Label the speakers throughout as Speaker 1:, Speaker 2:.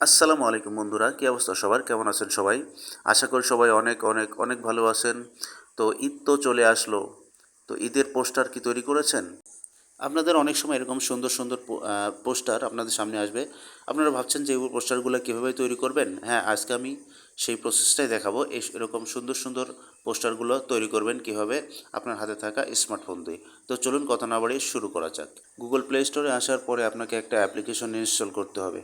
Speaker 1: আসসালামু আলাইকুম বন্ধুরা, কী অবস্থা সবার? কেমন আছেন সবাই? আশা করি সবাই অনেক অনেক অনেক ভালো আছেন। তো ঈদ তো চলে আসলো। তো ঈদের পোস্টার কি তৈরি করেছেন? আপনাদের অনেক সময় এরকম সুন্দর সুন্দর পোস্টার আপনাদের সামনে আসবে। আপনারা ভাবছেন যে এই পোস্টারগুলো কীভাবে তৈরি করবেন? হ্যাঁ আজকে আমি সেই প্রসেসটাই দেখাবো। এই এরকম সুন্দর সুন্দর পোস্টারগুলো তৈরি করবেন কীভাবে আপনার হাতে থাকা স্মার্টফোন দিয়ে। তো চলুন কথা না বাড়িয়ে শুরু করা যাক। গুগল প্লে স্টোরে আসার পরে আপনাকে একটা অ্যাপ্লিকেশন ইনস্টল করতে হবে।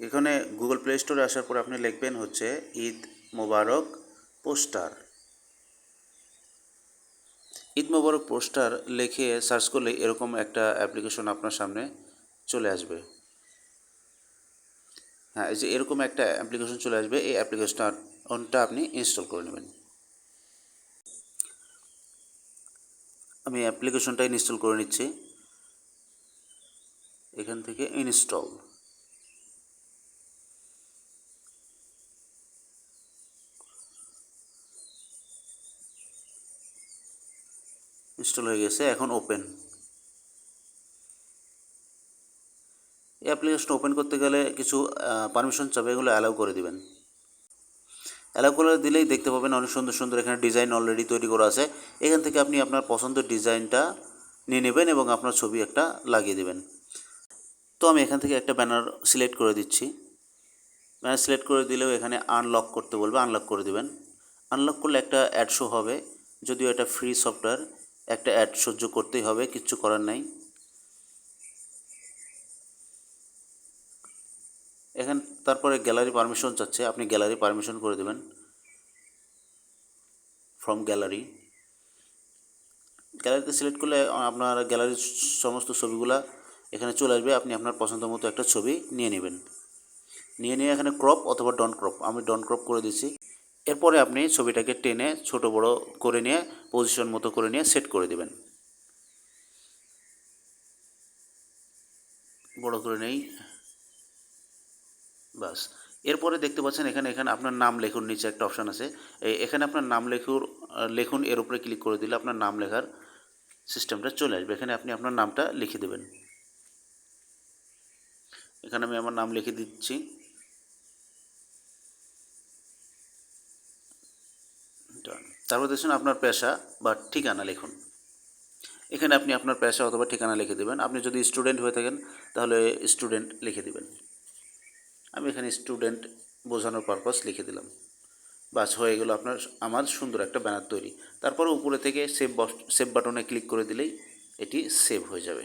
Speaker 1: এখানে গুগল প্লে স্টোরে আসার পর আপনি লিখবেন হচ্ছে, ঈদ মোবারক পোস্টার। ঈদ মোবারক পোস্টার লিখে সার্চ করলে এরকম একটা অ্যাপ্লিকেশন আপনার সামনে চলে আসবে। হ্যাঁ যে এরকম একটা অ্যাপ্লিকেশন চলে আসবে, এই অ্যাপ্লিকেশনটা আপনি ইনস্টল করে নেবেন। আমি অ্যাপ্লিকেশনটা ইনস্টল করে নিচ্ছি। এখান থেকে ইনস্টল ইনস্টল হয়ে গেছে, এখন ওপেন এই অ্যাপ্লিকেশন ওপেন করতে গেলে কিছু পারমিশন চাবে, এগুলো অ্যালাউ করে দিবেন। অ্যালাউ করে দিলেই দেখতে পাবেন অনেক সুন্দর সুন্দর এখানে ডিজাইন অলরেডি তৈরি করা আছে। এখান থেকে আপনি আপনার পছন্দের ডিজাইনটা নিয়ে নেবেন এবং আপনার ছবি একটা লাগিয়ে দেবেন। তো আমি এখান থেকে একটা ব্যানার সিলেক্ট করে দিচ্ছি। ব্যানার সিলেক্ট করে দিলেও এখানে আনলক করতে বলবে আনলক করে দিবেন। আনলক করলে একটা অ্যাড শো হবে, যদিও এটা ফ্রি সফটওয়্যার একটা অ্যাড সহ্য করতেই হবে, কিচ্ছু করার নাই। এখান, তারপরে গ্যালারি পারমিশন চাচ্ছে, আপনি গ্যালারি পারমিশন করে দেবেন। ফ্রম গ্যালারি গ্যালারিতে সিলেক্ট করলে আপনার গ্যালারির সমস্ত ছবিগুলা এখানে চলে আসবে, আপনি আপনার পছন্দ মতো একটা ছবি নিয়ে নেবেন। নিয়ে নিয়ে এখানে ক্রপ অথবা ডন ক্রপ আমি ডন ক্রপ করে দিচ্ছি। এরপরে আপনি ছবিটাকে টেনে ছোট বড় করে নিয়ে পজিশন মতো করে নিয়ে সেট করে দেবেন। বড় করে নেই। বাস এরপরে দেখতে পাচ্ছেন এখানে এখানে আপনার নাম লেখুন, নিচে একটা অপশান আছে। এখানে আপনার নাম লেখুর, লেখুন, এর উপরে ক্লিক করে দিলে আপনার নাম লেখার সিস্টেমটা চলে আসবে। এখানে আপনি আপনার নামটা লিখে দেবেন। এখানে আমি আমার নাম লিখে দিচ্ছি। তারপর দেখুন আপনার পেশা বা ঠিকানা লিখুন। এখানে আপনি আপনার পেশা অথবা ঠিকানা লিখে দেবেন। আপনি যদি স্টুডেন্ট হয়ে থাকেন, তাহলে স্টুডেন্ট লিখে দেবেন। আমি এখানে স্টুডেন্ট বোঝানোর পারপাস লিখে দিলাম। বাস, হয়ে গেল আপনার, আমার সুন্দর একটা ব্যানার তৈরি। তারপর উপরে থেকে সেভ সেভ বাটনে ক্লিক করে দিলেই এটি সেভ হয়ে যাবে।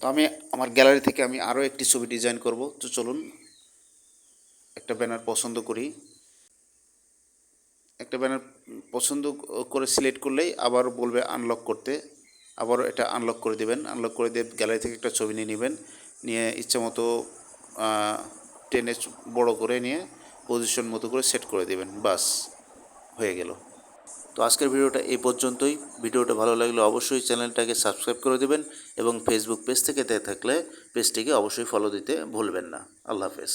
Speaker 1: তো আমি আমার গ্যালারি থেকে আমি আরও একটি ছবি ডিজাইন করব। তো চলুন, একটা ব্যানার পছন্দ করি। একটা ব্যানার পছন্দ করে সিলেক্ট করলেই আবার বলবে আনলক করতে। আবার এটা আনলক করে দেবেন। আনলক করে দিয়ে গ্যালারি থেকে একটা ছবি নিয়ে নেবেন। নিয়ে ইচ্ছা মতো টেনে বড় করে নিয়ে পজিশন মতো করে সেট করে দেবেন। বাস হয়ে গেল। তো আজকের ভিডিওটা এই পর্যন্তই। ভিডিওটা ভালো লাগলে অবশ্যই চ্যানেলটাকে সাবস্ক্রাইব করে দেবেন এবং ফেসবুক পেজ থেকে থাকলে পেজটিকে অবশ্যই ফলো দিতে ভুলবেন না। আল্লাহ হাফেজ।